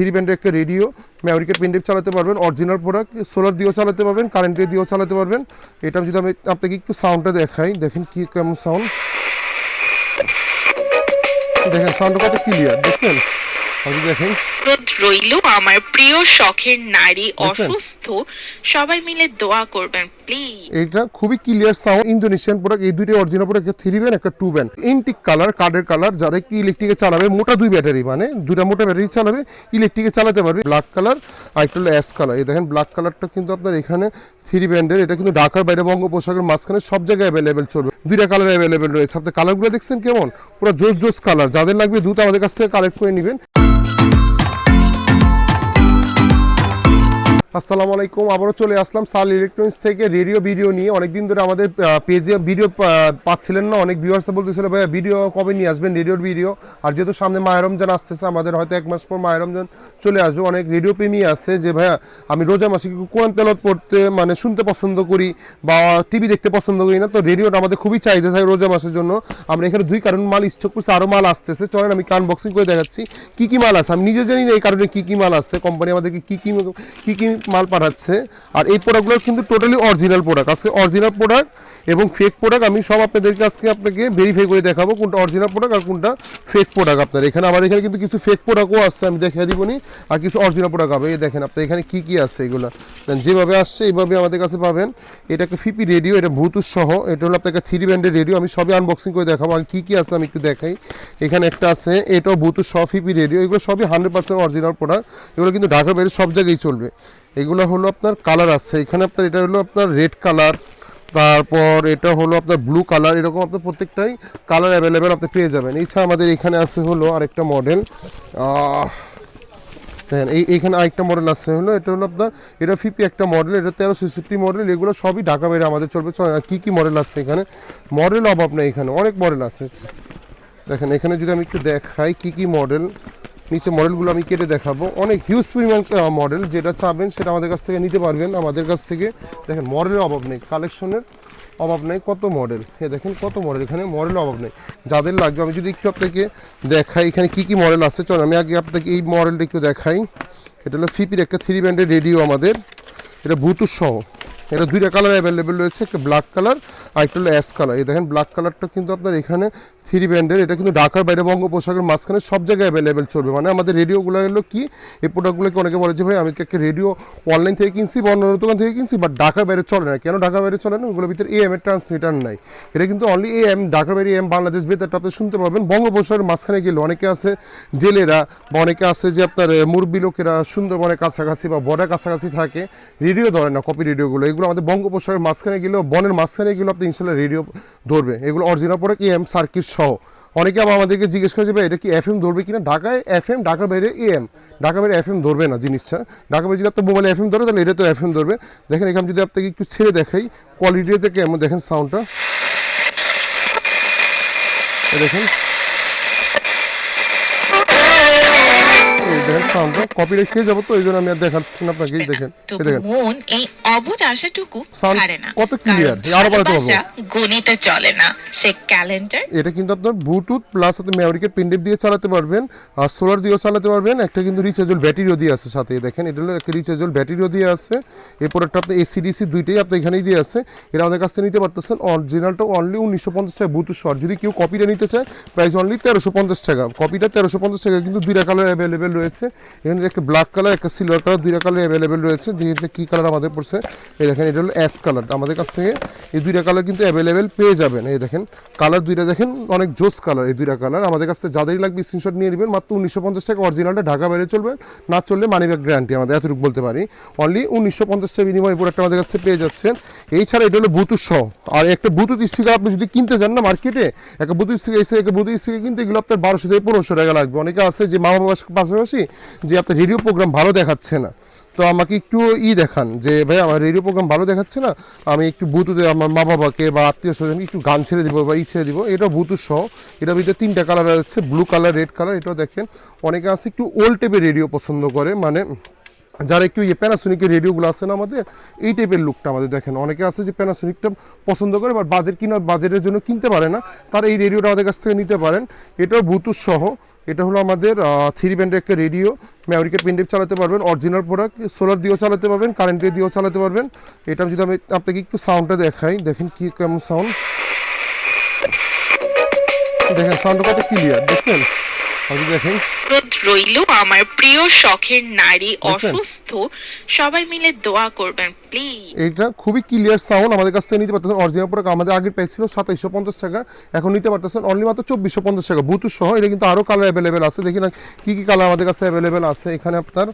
Three ব্যান্ডের একটা radio ম্যারিকেট পেন্ডেপ চালাতে পারবেন অরিজিনাল প্রোডাক্ট সোলার দিয়েও চালাতে পারবেন কারেন্টের দিয়েও চালাতে পারবেন। এটা যদি আমি আপনাকে একটু সাউন্ডটা দেখাই, দেখেন কি কেমন সাউন্ড দেখেন সাউন্ডটা কত ক্লিয়ার দেখছেন? দেখেন। রইল আমার প্রিয় শখের নারী অসুস্থ সবাই মিলে দোয়া করবেন প্লিজ এটা খুবই ক্লিয়ার সাউন্ড ইন্দোনেশিয়ান প্রোডাক্ট এই দুইটা অরিজিনাল প্রোডাক্ট থ্রি ব্যান্ড একটা টু ব্যান্ড ইনটিক কালার কার্ডের কালার যারা একটু ইলেকট্রিকে চালাবে মোটা দুই ব্যাটারি মানে দুটা মোটা ব্যাটারি চালাবে ইলেকট্রিকে চালাতে পারবে। ব্ল্যাক কালার আর একটা হলো অ্যাশ কালার এই দেখেন ব্ল্যাক কালারটা কিন্তু আপনার এখানে থ্রি ব্যান্ডের এটা কিন্তু ঢাকার বাইরে বঙ্গোপসাগরের মাঝখানে সব জায়গায় অ্যাভেলেবেল চলবে। দুইটা কালার অ্যাভেলেবেল রয়েছে। আপনি কালারগুলো দেখছেন কেমন? পুরো জোস জোস কালার যাদের লাগবে দ্রুত আমাদের কাছ থেকে কালেক্ট করে নেবেন। আসসালামু আলাইকুম, আবারও চলে আসলাম সাল ইলেকট্রনিক্স থেকে রেডিও, ভিডিও নিয়ে। অনেকদিন ধরে আমাদের পেজে ভিডিও পাচ্ছিলেন না, অনেক ভিউয়ার্স বলতেছিল, ভাইয়া, ভিডিও কবে নিয়ে আসবেন? রেডিওর ভিডিও। আর যেহেতু সামনে মায়ের রমজান আসতেছে, আমাদের হয়তো এক মাস পর মায়ের রমজান চলে আসবে। অনেক রেডিও প্রেমী আছে যে, ভাইয়া, আমি রোজা মাসে কোরআন তেলত পড়তে মানে শুনতে পছন্দ করি বা টিভি দেখতে পছন্দ করি না? তো রেডিওটা আমাদের খুবই চাহিদা থাকে রোজা মাসের জন্য। আমরা এখানে দুই কারণ মাল স্টক করছি আরও মাল আসতেছে। চলেন, আমি কান বক্সিং করে দেখাচ্ছি, কি কি মাল আছে? আমি নিজে জানি না এই কারণে কী কী মাল আছে। কোম্পানি আমাদেরকে কী কি কী কি মাল পাঠাচ্ছে। আর এই প্রোডাক্টগুলো কিন্তু টোটালি অরিজিনাল প্রোডাক্ট আজকে অরিজিনাল প্রোডাক্ট এবং ফেক প্রোডাক্ট আমি সব আপনাদেরকে আজকে আপনাকে ভেরিফাই করে দেখাবো কোনটা অরিজিনাল প্রোডাক্ট আর কোনটা ফেক প্রোডাক্ট আপনার। এখানে আমার এখানে কিন্তু কিছু ফেক প্রোডাক্টও আছে আমি দেখিয়ে দিবনি আর কিছু অরিজিনাল প্রোডাক্ট হবে। এই দেখেন আপনার এখানে কি কি আছে এগুলো? যেভাবে আসছে এইভাবে আমাদের কাছে পাবেন। এটাকে ফিপি রেডিও এটা ব্লুটুথ সহ, এটা হলো আপনাকে থ্রি ব্যান্ডের রেডিও আমি সবই আনবক্সিং করে দেখাবো। আর কী কী আছে আমি একটু দেখাই। এখানে একটা আছে, এটাও ব্লুটুথ সহ ফিপি রেডিও এগুলো সবই হান্ড্রেড পার্সেন্ট অরিজিনাল প্রোডাক্ট এগুলো কিন্তু ঢাকার বাইরে সব জায়গায় চলবে। এগুলো হলো আপনার কালার আছে। এখানে আপনার এটা হলো আপনার রেড কালার তারপর এটা হলো আপনার ব্লু কালার এরকম আপনার প্রত্যেকটাই কালার অ্যাভেলেবেল আপনি পেয়ে যাবেন। এছাড়া আমাদের এখানে আছে হলো আরেকটা মডেল দেখেন, এই এইখানে আরেকটা মডেল আছে হলো, এটা হলো আপনার, এটা ফিপি একটা মডেল এটা তেরো ছেষট্টি মডেল এগুলো সবই ঢাকা বাইরে আমাদের চলবে। কী কী মডেল আছে এখানে? মডেল অভাব নেই এখানে, অনেক মডেল আছে। দেখেন, এখানে যদি আমি একটু দেখাই কি কি মডেল নিচে মডেলগুলো আমি কেটে দেখাবো। অনেক হিউজ পরিমাণ মডেল যেটা চাবেন সেটা আমাদের কাছ থেকে নিতে পারবেন। আমাদের কাছ থেকে দেখেন মডেলের অভাব নেই কালেকশনের অভাব নেই। কত মডেল এ দেখেন কত মডেল এখানে মডেল অভাব নেই। যাদের লাগবে, আমি যদি একটু আপনাকে দেখাই এখানে কি কি মডেল আছে চলো আমি আগে আপনাকে এই মডেলটা একটু দেখাই। এটা হলো ফিপির একটা থ্রি ব্যান্ডের রেডিও আমাদের। এটা ব্লুটুথ সহ। এটা দুইটা কালার অ্যাভেলেবেল রয়েছে, একটা ব্ল্যাক কালার আর একটা হলো অ্যাশ কালার এই দেখেন ব্ল্যাক কালারটা কিন্তু আপনার এখানে থ্রি ব্যান্ডের এটা কিন্তু ঢাকার বাইরে বঙ্গোপসাগরের মাঝখানে সব জায়গায় অ্যাভেলেবেল চলবে। মানে আমাদের রেডিওগুলো হলো কি, এই প্রোডাক্টগুলোকে অনেকে বলে যে, ভাই, আমি একটা রেডিও অনলাইন থেকে কিনছি বা অন্য দোকান থেকে কিনছি বাট ঢাকার বাইরে চলে না? কেন ঢাকার বাইরে চলে না? ওগুলোর ভিতরে এএম এর ট্রান্সমিটার নাই। এটা কিন্তু অনলি এএম ঢাকার বাইরে এম বাংলাদেশ বেতারটা আপনি শুনতে পাবেন। বঙ্গোপসাগরের মাঝখানে গেলে অনেকে আছে জেলেরা বা অনেকে আছে যে, আপনার মুরব্বী লোকেরা সুন্দরবনের কাছাকাছি বা বর্ডার কাছাকাছি থাকে। রেডিও ধরে না কপি রেডিওগুলো এগুলো আমাদের বঙ্গোপসাগরের মাঝখানে গেলেও, বনের মাঝখানে গেলেও আপনি ইনশাল্লাহ রেডিও ধরবে এগুলো অরিজিনাল প্রোডাক্ট এম সার্কিট সহ। অনেকে আবার আমাদেরকে জিজ্ঞেস করে যে, ভাই, এটা কি এফ এম ধরবে কিনা? ঢাকায় এফ এম ঢাকার বাইরে এ এম ঢাকার বাইরে এফ এম ধরবে না জিনিসটা। ঢাকার বাইরে যদি আপনার মোবাইলে এফ এম ধরে, তাহলে এটা তো এফ এম ধরবে। দেখেন, এখানে যদি আপনাকে একটু ছেড়ে দেখাই কোয়ালিটিতে কেমন দেখেন, সাউন্ডটা। দেখেন। দেখেন সাউন্ডটা কপিরাইট খেয়ে যাব তো এই জন্য আমি আর দেখাচ্ছি না আপনাকে দেখেন এই দেখেন মন এই অবুজ আশাটুকু না কত? কারণ আরও পারব। গণিতে চলে না সে ক্যালেন্ডার এটা কিন্তু আপনার ব্লুটুথ প্লাস ম্যারিকের পেনড্রাইভ দিয়ে চালাতে পারবেন আর সোলার দিয়েও চালাতে পারবেন একটা কিন্তু রিচার্জেবল ব্যাটারিও দিয়ে আছে সাথে দেখেন এটা হলো একটা রিচার্জেবল ব্যাটারিও দিয়ে আছে এই প্রোডাক্টটা আপনি এসিডিসি দুইটাই আপনি এখানেই দিয়ে আছে এটা আমাদের কাছ থেকে নিতে পারতেছেন অরিজিনালটা অনলি উনিশশো পঞ্চাশ টাকা ব্লুটুথ শর্ট যদি কেউ কপিটা নিতে চায় প্রাইস অনলি তেরোশো পঞ্চাশ টাকা কপিটা তেরোশো পঞ্চাশ টাকা কিন্তু দুইটা কালার অ্যাভেলেবেল রয়েছে এখানে একটা ব্ল্যাক কালার একটা সিলভার কালার দুইটা কালার অ্যাভেলেবেল রয়েছে। দিয়ে কী কালার আমাদের পড়ছে? এই দেখেন, এটা হলো অ্যাশ কালার আমাদের কাছ থেকে এই দুইটা কালার কিন্তু অ্যাভেলেবেল পেয়ে যাবেন। এই দেখেন কালার দুইটা দেখেন, অনেক জোস কালার এই দুইটা কালার আমাদের কাছ থেকে যাদেরই লাগবে স্ক্রিনশট নিয়ে নেবেন। মাত্র উনিশশো পঞ্চাশ টাকা অরিজিনালটা ঢাকা বাইরে চলবে। না চললে মানি ব্যাগ গ্যারান্টি আমাদের, এতটুকু বলতে পারি। অনলি উনিশশো পঞ্চাশ টাকা বিনিময় প্রোডাক্ট আমাদের কাছ থেকে পেয়ে যাচ্ছেন। এই ছাড়া এটা হলো ব্লুটুথ সহ। আর একটা ব্লুটুথ স্পিকার আপনি যদি কিনতে চান না মার্কেটে একটা ব্লুটুথ স্পিকার এসে একটা ব্লুটুথ স্পিকার কিনতে এগুলো আপনার বারোশো থেকে পনেরোশো টাকা লাগবে। অনেকে আছে যে মা বাবার পাশাপাশি যে আপনার রেডিও প্রোগ্রাম ভালো দেখাচ্ছে না। তো আমাকে একটু ই দেখান যে, ভাই, আমার রেডিও প্রোগ্রাম ভালো দেখাচ্ছে না, আমি একটু বুতুতে আমার মা বাবাকে বা আত্মীয় স্বজনকে একটু গান ছেড়ে দিব বা ই ছেড়ে দিব। এটা বুতুর সহ। এটা ভিতরে তিনটা কালার আছে ব্লু কালার রেড কালার এটাও দেখেন। অনেকে আছে একটু ওল্ড টাইপের রেডিও পছন্দ করে মানে যারা একটু ইয়ে প্যানাসোনিকের রেডিওগুলো আছে না আমাদের, এই টাইপের লুকটা আমাদের দেখেন। অনেকে আছে যে প্যানাসোনিকটা পছন্দ করে বা বাজেট কিনা বাজেটের জন্য কিনতে পারে না, তারা এই রেডিওটা আমাদের কাছ থেকে নিতে পারেন। এটাও ব্লুটুথ সহ, এটা হলো আমাদের থ্রি ব্যান্ডের একটা রেডিও ম্যামরিকের পেনড্রাইভ চালাতে পারবেন অরিজিনাল প্রোডাক্ট সোলার দিয়েও চালাতে পারবেন কারেন্ট দিয়েও চালাতে পারবেন। এটা যদি আমি আপনাকে একটু সাউন্ডটা দেখাই, দেখেন কি কেমন সাউন্ড দেখেন সাউন্ডটা কত ক্লিয়ার দেখছেন? দেখেন। অনুরোধ রইল আমার প্রিয় শখের নারী অসুস্থ সবাই মিলে দোয়া করবেন প্লিজ এটা খুবই ক্লিয়ার সাউন্ড আমাদের কাছ থেকে নিতে পারতেছেন অরিজিনাল প্রোডাক্ট আমাদের আগের প্রাইস ছিল সাতাইশশো পঞ্চাশ টাকা এখন নিতে পারতেছেন অনলি মাত্র চব্বিশশো পঞ্চাশ টাকা। ব্লুটুথ সহ এটা কিন্তু আরও কালার অ্যাভেলেবেল আছে। দেখি না কী কী কালার আমাদের কাছে অ্যাভেলেবেল আছে। এখানে আপনার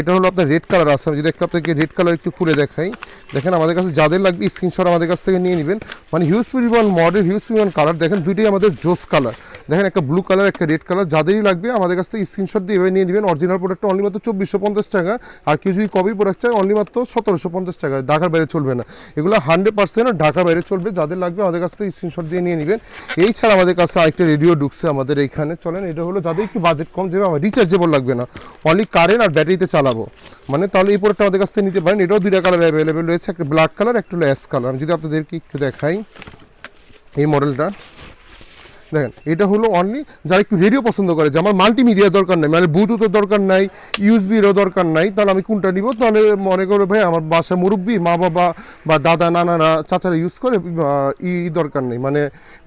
এটা হলো আপনার রেড কালার আছে। আমি যদি একটু আপনাকে রেড কালার একটু খুলে দেখাই। দেখেন আমাদের কাছে যাদের লাগবে স্ক্রিনশট আমাদের কাছ থেকে নিয়ে নেবেন। মানে হিউজ পরিমাণ মডেল হিউজ পরিমাণ কালার দেখেন দুইটাই আমাদের জোস কালার দেখেন একটা ব্লু কালার একটা রেড কালার যাদেরই লাগবে আমাদের কাছ থেকে স্ক্রিনশট দিয়ে এভাবে নিয়ে নেবেন। অরিজিনাল প্রোডাক্টটা অনলি মাত্র চব্বিশশো পঞ্চাশ টাকা, আর কেউ যদি কপি প্রোডাক্ট চায় অনলি মাত্র সতেরোশো পঞ্চাশ টাকা। ঢাকার বাইরে চলবে না। এগুলো হান্ড্রেড পার্সেন্ট ঢাকার বাইরে চলবে, যাদের লাগবে আমাদের কাছ থেকে স্ক্রিনশট দিয়ে নিয়ে নেবেন। এই ছাড়া আমাদের কাছে আরেকটা রেডিও ঢুকছে আমাদের এইখানে চলেন, এটা হলো যাদের একটু বাজেট কম যাবে আমার রিচার্জেবল লাগবে না। অনলি কারেন্ট আর ব্যাটারিতে চালাবো। মানে তাহলে এই প্রোডাক্টটা আমাদের কাছ থেকে নিতে পারেন। এটাও দুইটা কালার অ্যাভেলেবেল রয়েছে, একটা ব্ল্যাক কালার একটা হলো অ্যাশ কালার আমি যদি আপনাদেরকে একটু দেখাই এই মডেলটা দেখেন, এটা হলো অনলি যারা একটু রেডিও পছন্দ করে, যে আমার মাল্টিমিডিয়া দরকার নাই মানে ব্লুটুথের দরকার নাই ইউএসবিরও দরকার নাই, তাহলে আমি কোনটা নিব? তাহলে মনে করো ভাই, আমার বাসা মুরব্বী, মা বাবা বা দাদা নানারা চাচারা ইউজ করে ই দরকার নেই মানে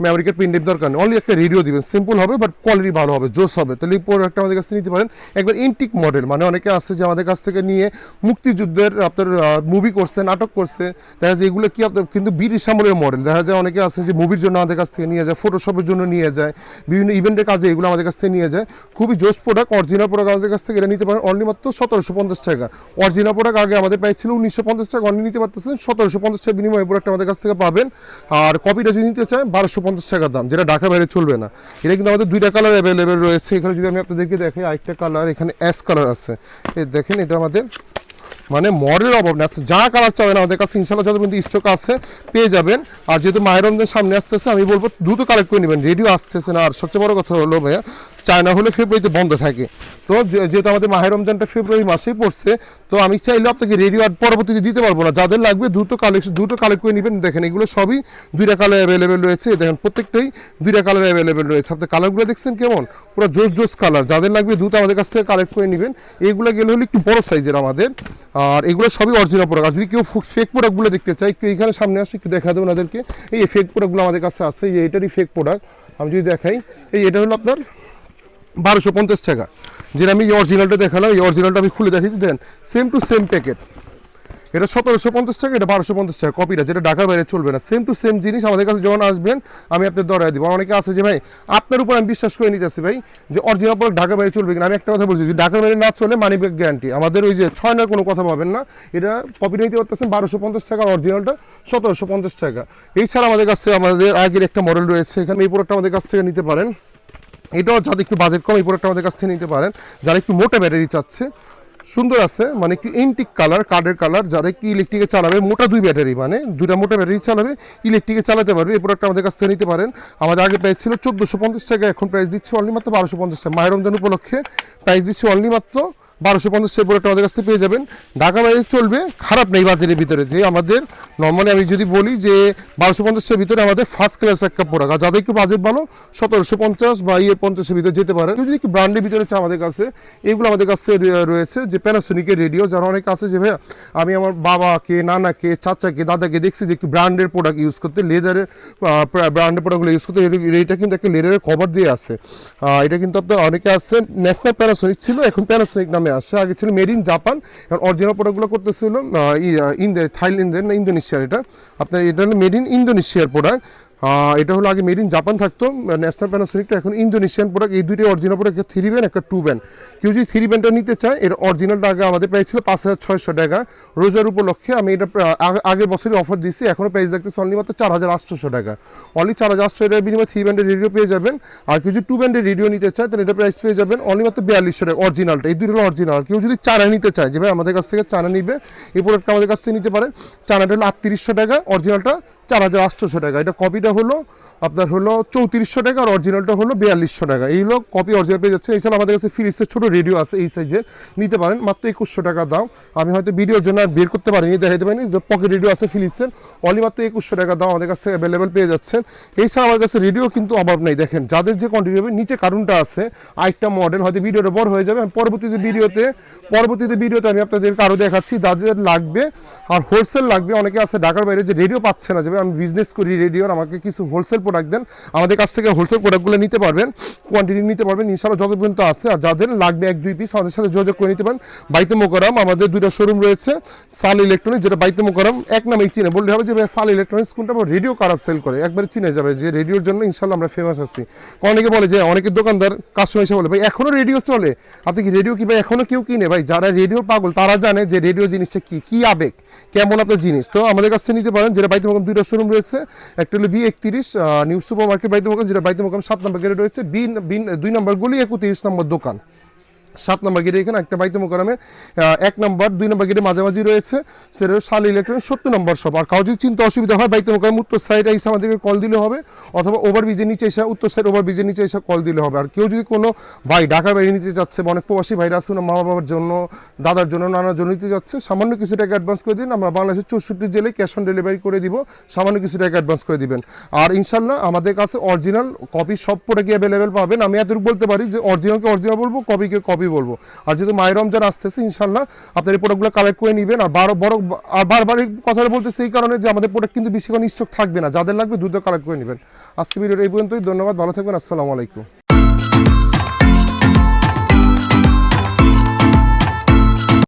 মেমোরিকের পিনডেপ দরকার নেই। অনলি একটা রেডিও দিবেন সিম্পল হবে বাট কোয়ালিটি ভালো হবে, জোস হবে। তাহলে এই প্রোডাক্টটা আমাদের কাছ থেকে নিতে পারেন, একবার ইন্টিক মডেল মানে অনেকে আছে যে আমাদের কাছ থেকে নিয়ে মুক্তিযুদ্ধের আপনার মুভি করছে, নাটক করছে, দেখা যায় এগুলো কি আপনার, কিন্তু ব্রিটিশ আমলের মডেল দেখা যায় অনেকে আছে যে মুভির জন্য আমাদের কাছ থেকে নিয়ে যায় ফটোশপের জন্য নিয়ে যায়। বিভিন্ন ইভেন্টের কাজে এগুলো আমাদের কাছ থেকে নিয়ে যায়। খুবই জোস প্রোডাক্ট অরিজিনাল প্রোডাক্ট আমাদের কাছ থেকে এটা নিতে পারেন অনলি মাত্র সতেরোশো পঞ্চাশ টাকা। অরিজিনাল প্রোডাক্ট আগে আমাদের প্রাইস ছিল উনিশশো পঞ্চাশ টাকা অনলি নিতে পারতেছেন সতেরোশো পঞ্চাশ টাকা বিনিময়ে প্রোডাক্ট আমাদের কাছ থেকে পাবেন। আর কপিটা যদি নিতে চান, বারোশো পঞ্চাশ টাকা দাম, যেটা ঢাকা বাইরে চলবে না। এটা কিন্তু আমাদের দুইটা কালার অ্যাভেলেবেল রয়েছে। এখানে যদি আমি আপনাদেরকে দেখি আরেকটা কালার এখানে অ্যাশ কালার আছে। দেখেন, এটা আমাদের মানে মডেল অভাব না যা কালার চাবেন আমাদের কাছে ইনশাল্লাহ যত পর্যন্ত স্টক আছে, পেয়ে যাবেন। আর যেহেতু মায়ের সামনে আসতেছে, আমি বলব দ্রুত কালেক্ট করে নেবেন। রেডিও আসতেছে না। আর সবচেয়ে বড় কথা হলো ভাইয়া চায়না হলে ফেব্রুয়ারিতে বন্ধ থাকে। তো যেহেতু আমাদের মাহের রমজানটা ফেব্রুয়ারি মাসেই পড়ছে, তো আমি চাইলে আপনাকে রেডিও আর পরবর্তীতে দিতে পারব না। যাদের লাগবে দ্রুত কালেকশন দ্রুত কালেক্ট করে নেবেন। দেখেন, এগুলো সবই দুইটা কালার অ্যাভেলেবেল রয়েছে। দেখেন, প্রত্যেকটাই দুইটা কালার অ্যাভেলেবেল রয়েছে। আপনি কালারগুলো দেখছেন কেমন? পুরো জোস জোস কালার যাদের লাগবে দ্রুত আমাদের কাছ থেকে কালেক্ট করে নেবেন। এইগুলো গেলে হলে একটু বড় সাইজের আমাদের। আর এগুলো সবই অরিজিনাল প্রোডাক্ট আর যদি কেউ ফেক প্রোডাক্টগুলো দেখতে চাই এখানে সামনে আসে, একটু দেখা দেবো ওনাদেরকে। এই ফেক প্রোডাক্টগুলো আমাদের কাছে আছে, এই এটারই ফেক প্রোডাক্ট আমি যদি দেখাই, এই এটা হলো আপনার বারোশো পঞ্চাশ টাকা। যেটা আমি এই অরিজিনালটা দেখালাম, এই অরিজিনালটা আমি খুলে দেখিয়েছি then same to same packet এটা সতেরোশো পঞ্চাশ টাকা, এটা বারোশো পঞ্চাশ টাকা কপিটা যেটা ঢাকার বাইরে চলবে না। সেম টু সেম জিনিস আমাদের কাছে যখন আসবেন, আমি আপনার দরাই দিব। অনেকে আছে যে, ভাই, আপনার উপর আমি বিশ্বাস করে নিতেছি ভাই, যে অরিজিনাল প্রোডাক্ট ঢাকার বাইরে চলবে কিনা? আমি একটা কথা বলছি, যদি ঢাকার বাইরে না চলে মানি ব্যাগ গ্যারান্টি আমাদের ওই যে ছয় নয় কোনো কথা পাবেন না, এটা কপিটা নিতে পারতেছেন বারোশো পঞ্চাশ টাকা অরিজিনালটা সতেরোশো পঞ্চাশ টাকা। এছাড়া আমাদের কাছে, আমাদের আগের একটা মডেল রয়েছে, এখানে এই প্রোডাক্টটা আমাদের কাছ থেকে নিতে পারেন। এটাও যাদের একটু বাজেট কম, এই প্রোডাক্টটা আমাদের কাছ থেকে নিতে পারেন। যারা একটু মোটা ব্যাটারি চাচ্ছে সুন্দর আছে মানে কি এন্টিক কালার কার্ডের কালার যারা কি ইলেকট্রিকে চালাবে, মোটা দুই ব্যাটারি মানে দুটা মোটা ব্যাটারি চালাবে ইলেকট্রিকে চালাতে পারবে। এই প্রোডাক্ট আমাদের কাছ থেকে নিতে পারেন। আমাদের আগে প্রাইস ছিল চোদ্দোশো পঞ্চাশ টাকা, এখন প্রাইস দিচ্ছি অনলি মাত্র বারোশো পঞ্চাশ টাকা। মায়ের রমজান উপলক্ষে প্রাইস দিচ্ছি অনলি মাত্র বারোশো পঞ্চাশ টাকা প্রোডাক্ট আমাদের কাছ থেকে পেয়ে যাবেন। ঢাকা বাইরে চলবে, খারাপ নেই বাজারের ভিতরে যে আমাদের নর্মালি আমি যদি বলি যে বারোশো পঞ্চাশের ভিতরে আমাদের ফার্স্ট ক্লাস একটা প্রোডাক্ট আর যাদের একটু বাজেট ভালো, সতেরোশো পঞ্চাশ বা ইয়ে পঞ্চাশের ভিতরে যেতে পারে যদি একটু ব্র্যান্ডের ভিতরে চায় আমাদের কাছে, এগুলো আমাদের কাছে রয়েছে যে প্যানাসোনিকের রেডিও যারা অনেক আছে যে, ভাইয়া, আমি আমার বাবাকে, নানাকে, চাচাকে, দাদাকে দেখছি যে একটু ব্র্যান্ডের প্রোডাক্ট ইউজ করতে লেদারের ব্র্যান্ডের প্রোডাক্টগুলো ইউজ করতে। এটা কিন্তু একটা লেদারের কভার দিয়ে আছে। এটা কিন্তু আপনার অনেকে আছে ন্যাশনাল প্যানাসোনিক ছিল, এখন প্যানাসোনিক নামে আসছে আগে ছিল মেড ইন জাপান এখন অরিজিনাল প্রোডাক্টগুলো করতেছিল থাইল্যান্ডের না ইন্দোনেশিয়ার এটা। আপনার এটা মেড ইন ইন্দোনেশিয়ার প্রোডাক্ট এটা হলো আগে মেড ইন জাপান থাকতো ন্যাশনাল প্যানাসোনিকটা এখন ইন্দোনেশিয়ান প্রোডাক্ট এই দুইটাই অরিজিনাল প্রোডাক্ট থ্রি ব্যান্ড একটা টু ব্যান্ড কেউ যদি থ্রি ব্যান্ডটা নিতে চায়, এর অরিজিনালটা আগে আমাদের প্রাইস ছিল পাঁচ হাজার ছয়শো টাকা। রোজার উপলক্ষে আমি এটা আগের বছরই অফার দিচ্ছি এখনও প্রাইস রাখতেছি অনলি মাত্র চার হাজার আটশোশো টাকা। অনলি চার হাজার আটশো টাকার বিনিময়ে থ্রি ব্যান্ডের রেডিও পেয়ে যাবেন। আর কেউ যদি টু ব্যান্ডের রেডিও নিতে চায়, তাহলে এটা প্রাইস পেয়ে যাবেন অনলি মাত্র বিয়াল্লিশশো টাকা অরিজিনালটা এই দুটো অরিজিনাল কেউ যদি চারা নিতে চায়, যে ভাই আমাদের কাছ থেকে চারা নিবে, এই প্রোডাক্টটা আমাদের কাছ থেকে নিতে পারেন চারাটা হলো আটত্রিশশো টাকা অরিজিনালটা চার হাজার আটশোশো টাকা। এটা কপিটা হলো আপনার হলো চৌত্রিশশো টাকা আর অরিজিনালটা হলো বিয়াল্লিশশো টাকা। এই হলো কপি অরিজিনাল পেয়ে যাচ্ছে এছাড়া আমাদের কাছে ফিলিপসের ছোটো রেডিও আছে এই সাইজের নিতে পারেন, মাত্র একুশশো টাকা দাম। আমি হয়তো ভিডিওর জন্য আর বের করতে পারিনি দেখাতে পারিনি। পকেট রেডিও আছে ফিলিপসের অলি মাত্র একুশশো টাকা দাম আমাদের কাছ থেকে অ্যাভেলেবেল পেয়ে যাচ্ছেন। এছাড়া আমার কাছে রেডিও কিন্তু অভাব নেই। দেখেন, যাদের যে কোয়ান্টিটি হবে, নিচে কারণটা আছে, আরেকটা মডেল হয়তো ভিডিওটা বড় হয়ে যাবে। পরবর্তীতে ভিডিওতে পরবর্তীতে ভিডিওতে আমি আপনাদেরকে আরও দেখাচ্ছি। যাদের লাগবে আর হোলসেল লাগবে, অনেকে আছে ঢাকার বাইরে যে রেডিও পাচ্ছে না যাবে আমি বিজনেস করি রেডিওর আমাকে কিছু হোলসেল প্রোডাক্ট দেন, আমাদের কাছ থেকে হোলসেল প্রোডাক্টগুলো নিতে পারবেন কোয়ান্টিটি নিতে পারবেন ইনশাল্লাহ যত পর্যন্ত আছে, আর যাদের লাগবে এক, দুই পিস আমাদের সাথে যোগাযোগ করে নিতে পারেন। বাইতে মোকারাম আমাদের দুইটা শোরুম রয়েছে সাল ইলেকট্রনিক্স যেটা বাইতে মোকারাম এক নামেই চিনে। বললে হবে যে সাল ইলেকট্রনিক্স কোনটা? রেডিও কারা সেল করে। একবারে চিনে যাবে যে রেডিওর জন্য ইনশাল্লাহ আমরা ফেমাস আছি। অনেকে বলে যে, অনেকে দোকানদার কাস্টমার এসে বলে, ভাই, এখনও রেডিও চলে? আপনি কি রেডিও কি, ভাই, এখনও কেউ কিনে? ভাই, যারা রেডিও পাগল, তারা জানে যে রেডিও জিনিসটা কি? কি আবেগ? কেমন আপনার জিনিস? তো আমাদের কাছ থেকে নিতে পারেন, যেটা বাইতে মোকাম দুইটা শোরুম রয়েছে। একটা হলো বি একত্রিশ নিউ সুপার মার্কেট বাইতে মোকাম যেটা বাইতে মোকাম সাত নম্বর গেটে রয়েছে। বি বি দুই নম্বর গলি, একত্রিশ নম্বর দোকান। সাত নম্বর গেটে এখানে একটা বাইতে মোকারামের এক নম্বর, দুই নম্বর গেটে মাঝামাঝি রয়েছে। সেটা শাল ইলেকট্রনিক সত্তর নম্বর সব। আর কাউ যদি চিন্তা অসুবিধা হয় বাইতে মোকারাম উত্তর সাইডে এসে আমাদেরকে কল দিলে হবে, অথবা ওভার ব্রিজের নিচে এসে, উত্তর সাইড ওভার ব্রিজের নিচে এসে কল দিলে হবে। আর কেউ যদি কোনো ভাই ঢাকা বাইরে নিতে যাচ্ছে অনেক প্রবাসী ভাইরা আছে মা বাবার জন্য, দাদার জন্য, নানার জন্য নিতে যাচ্ছে, সামান্য কিছু টাকা অ্যাডভান্স করে দিন, আমরা বাংলাদেশের চৌষট্টি জেলায় ক্যাশ অন ডেলিভারি করে দিব, সামান্য কিছু টাকা অ্যাডভান্স করে দিবেন। আর ইনশাল্লাহ আমাদের কাছে অরিজিনাল কপি সব প্রোডাক্টই অ্যাভেলেবেল পাবেন। আমি এতটুকু বলতে পারি যে অরিজিনালকে অরিজিনাল বলব কপিকে কপি বলব। আর যেহেতু মায়ের রমজান আসতেছে ইনশাল্লাহ আপনার এই প্রোডাক্টগুলো কালেক্ট করে নেবেন। আর বারো বড় আর বারবার এই কথাটা বলতে সেই কারণে যে আমাদের প্রোডাক্ট কিন্তু বেশিক্ষণ স্টক থাকবে না। যাদের লাগবে দ্রুত কালেক্ট করে নেবেন। আজকে ভিডিওটা এই পর্যন্তই। ধন্যবাদ। ভালো থাকবেন। আসসালামু আলাইকুম।